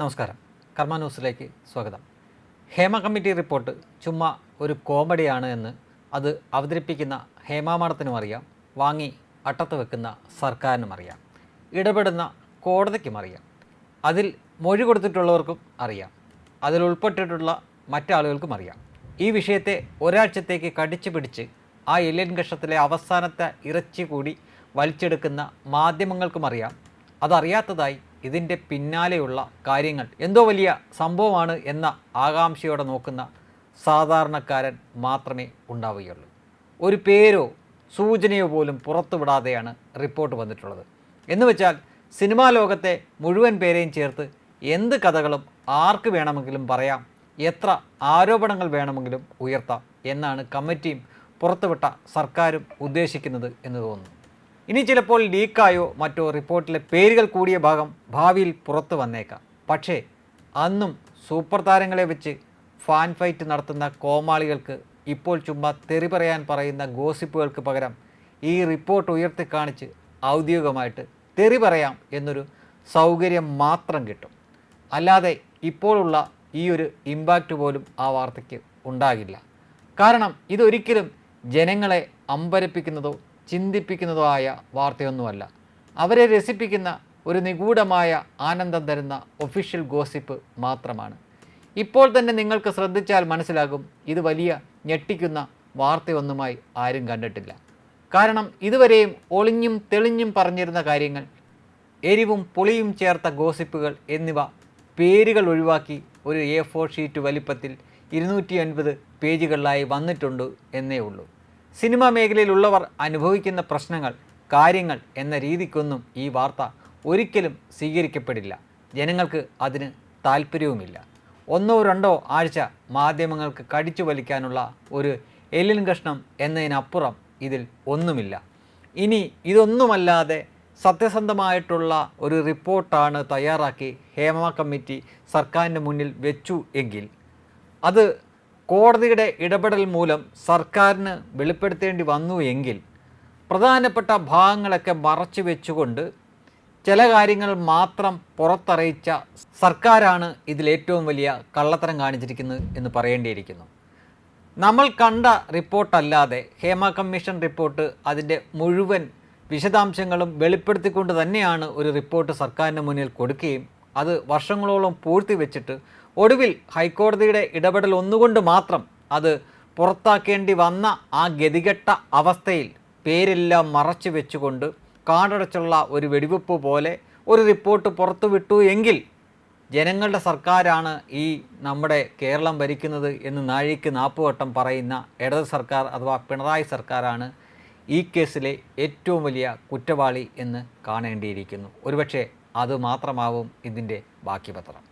നമസ്കാരം. കർമ്മ ന്യൂസിലേക്ക് സ്വാഗതം. ഹേമ കമ്മിറ്റി റിപ്പോർട്ട് ചുമ്മാ ഒരു കോമഡിയാണ് എന്ന് അത് അവതരിപ്പിക്കുന്ന ഹേമാമണത്തിനും അറിയാം. വാങ്ങി അട്ടത്ത് വെക്കുന്ന സർക്കാരിനും അറിയാം. ഇടപെടുന്ന കോടതിക്കും അറിയാം. അതിൽ മൊഴി കൊടുത്തിട്ടുള്ളവർക്കും അറിയാം. അതിൽ ഉൾപ്പെട്ടിട്ടുള്ള മറ്റാളുകൾക്കും അറിയാം. ഈ വിഷയത്തെ ഒരാഴ്ചത്തേക്ക് കടിച്ചു പിടിച്ച് ആ എല്ലിൻ കഷത്തിലെ അവസാനത്തെ ഇറച്ചി കൂടി വലിച്ചെടുക്കുന്ന മാധ്യമങ്ങൾക്കും അറിയാം. അതറിയാത്തതായി ഇതിന്റെ പിന്നാലെയുള്ള കാര്യങ്ങൾ എന്തോ വലിയ സംഭവമാണ് എന്ന ആകാംക്ഷയോടെ നോക്കുന്ന സാധാരണക്കാരൻ മാത്രമേ ഉണ്ടാവുകയുള്ളൂ. ഒരു പേരോ സൂചനയോ പോലും പുറത്തുവിടാതെയാണ് റിപ്പോർട്ട് വന്നിട്ടുള്ളത്. എന്ന് വെച്ചാൽ സിനിമാ ലോകത്തെ മുഴുവൻ പേരെയും ചേർത്ത് എന്ത് കഥകളും ആർക്ക് വേണമെങ്കിലും പറയാം എത്ര ആരോപണങ്ങൾ വേണമെങ്കിലും ഉയർത്താം എന്നാണ് കമ്മിറ്റിയും പുറത്തുവിട്ട സർക്കാരും ഉദ്ദേശിക്കുന്നത് എന്ന് തോന്നുന്നു. ഇനി ചിലപ്പോൾ ലീക്കായോ മറ്റോ റിപ്പോർട്ടിലെ പേരുകൾ കൂടിയ ഭാഗം ഭാവിയിൽ പുറത്തു വന്നേക്കാം. പക്ഷേ അന്നും സൂപ്പർ താരങ്ങളെ വെച്ച് ഫാൻ ഫൈറ്റ് നടത്തുന്ന കോമാളികൾക്ക് ഇപ്പോൾ ചുമ്മാ തെറി പറയാൻ പറയുന്ന ഗോസിപ്പുകൾക്ക് പകരം ഈ റിപ്പോർട്ട് ഉയർത്തി കാണിച്ച് ഔദ്യോഗികമായിട്ട് തെറി പറയാം എന്നൊരു സൗകര്യം മാത്രം കിട്ടും. അല്ലാതെ ഇപ്പോഴുള്ള ഈ ഒരു ഇമ്പാക്റ്റ് പോലും ആ വാർത്തയ്ക്ക് ഉണ്ടാകില്ല. കാരണം ഇതൊരിക്കലും ജനങ്ങളെ അമ്പരപ്പിക്കുന്നതോ ചിന്തിപ്പിക്കുന്നതോ ആയ വാർത്തയൊന്നുമല്ല. അവരെ രസിപ്പിക്കുന്ന ഒരു നിഗൂഢമായ ആനന്ദം തരുന്ന ഒഫീഷ്യൽ ഗോസിപ്പ് മാത്രമാണ്. ഇപ്പോൾ തന്നെ നിങ്ങൾക്ക് ശ്രദ്ധിച്ചാൽ മനസ്സിലാകും ഇത് വലിയ ഞെട്ടിക്കുന്ന വാർത്തയൊന്നുമായി ആരും കണ്ടിട്ടില്ല. കാരണം ഇതുവരെയും ഒളിഞ്ഞും തെളിഞ്ഞും പറഞ്ഞിരുന്ന കാര്യങ്ങൾ എരിവും പുളിയും ചേർത്ത ഗോസിപ്പുകൾ എന്നിവ പേരുകൾ ഒഴിവാക്കി ഒരു എ ഫോർ ഷീറ്റ് വലിപ്പത്തിൽ ഇരുന്നൂറ്റി അൻപത് പേജുകളിലായി വന്നിട്ടുണ്ട് എന്നേ ഉള്ളൂ. സിനിമാ മേഖലയിലുള്ളവർ അനുഭവിക്കുന്ന പ്രശ്നങ്ങൾ കാര്യങ്ങൾ എന്ന രീതിക്കൊന്നും ഈ വാർത്ത ഒരിക്കലും സ്വീകരിക്കപ്പെടില്ല. ജനങ്ങൾക്ക് അതിന് താല്പര്യവുമില്ല ഒന്നോ രണ്ടോ ആഴ്ച മാധ്യമങ്ങൾക്ക് കടിച്ചു വലിക്കാനുള്ള ഒരു എല്ലിൻ കഷ്ണം എന്നതിനപ്പുറം ഇതിൽ ഒന്നുമില്ല. ഇനി ഇതൊന്നുമല്ലാതെ സത്യസന്ധമായിട്ടുള്ള ഒരു റിപ്പോർട്ടാണ് തയ്യാറാക്കി ഹേമ കമ്മിറ്റി സർക്കാരിന്റെ മുന്നിൽ വെച്ചു എങ്കിൽ അത് കോടതിയുടെ ഇടപെടൽ മൂലം സർക്കാരിന് വെളിപ്പെടുത്തേണ്ടി വന്നു എങ്കിൽ പ്രധാനപ്പെട്ട ഭാഗങ്ങളൊക്കെ മറച്ചു വെച്ചുകൊണ്ട് ചില കാര്യങ്ങൾ മാത്രം പുറത്തറിയിച്ച സർക്കാരാണ് ഇതിലേറ്റവും വലിയ കള്ളത്തരം കാണിച്ചിരിക്കുന്നത് എന്ന് പറയേണ്ടിയിരിക്കുന്നു. നമ്മൾ കണ്ട റിപ്പോർട്ടല്ലാതെ ഹേമ കമ്മീഷൻ റിപ്പോർട്ട് അതിന്റെ മുഴുവൻ വിശദാംശങ്ങളും വെളിപ്പെടുത്തിക്കൊണ്ട് തന്നെയാണ് ഒരു റിപ്പോർട്ട് സർക്കാരിന് മുന്നിൽ കൊടുക്കുകയും അത് വർഷങ്ങളോളം പൂഴ്ത്തി വെച്ചിട്ട് ഒടുവിൽ ഹൈക്കോടതിയുടെ ഇടപെടൽ ഒന്നുകൊണ്ട് മാത്രം അത് പുറത്താക്കേണ്ടി വന്ന ആ ഗതികെട്ട അവസ്ഥയിൽ പേരെല്ലാം മറച്ചു വെച്ചുകൊണ്ട് കാടടച്ചുള്ള ഒരു വെടിവെപ്പ് പോലെ ഒരു റിപ്പോർട്ട് പുറത്തുവിട്ടു എങ്കിൽ ജനങ്ങളുടെ സർക്കാരാണ് ഈ നമ്മുടെ കേരളം ഭരിക്കുന്നത് എന്ന് നാഴിക്ക് നാപ്പുവട്ടം പറയുന്ന ഇടത് സർക്കാർ അഥവാ പിണറായി സർക്കാരാണ് ഈ കേസിലെ ഏറ്റവും വലിയ കുറ്റവാളി എന്ന് കാണേണ്ടിയിരിക്കുന്നു. ഒരുപക്ഷെ അത് മാത്രമാവും ഇതിന്റെ ബാക്കി പത്രം.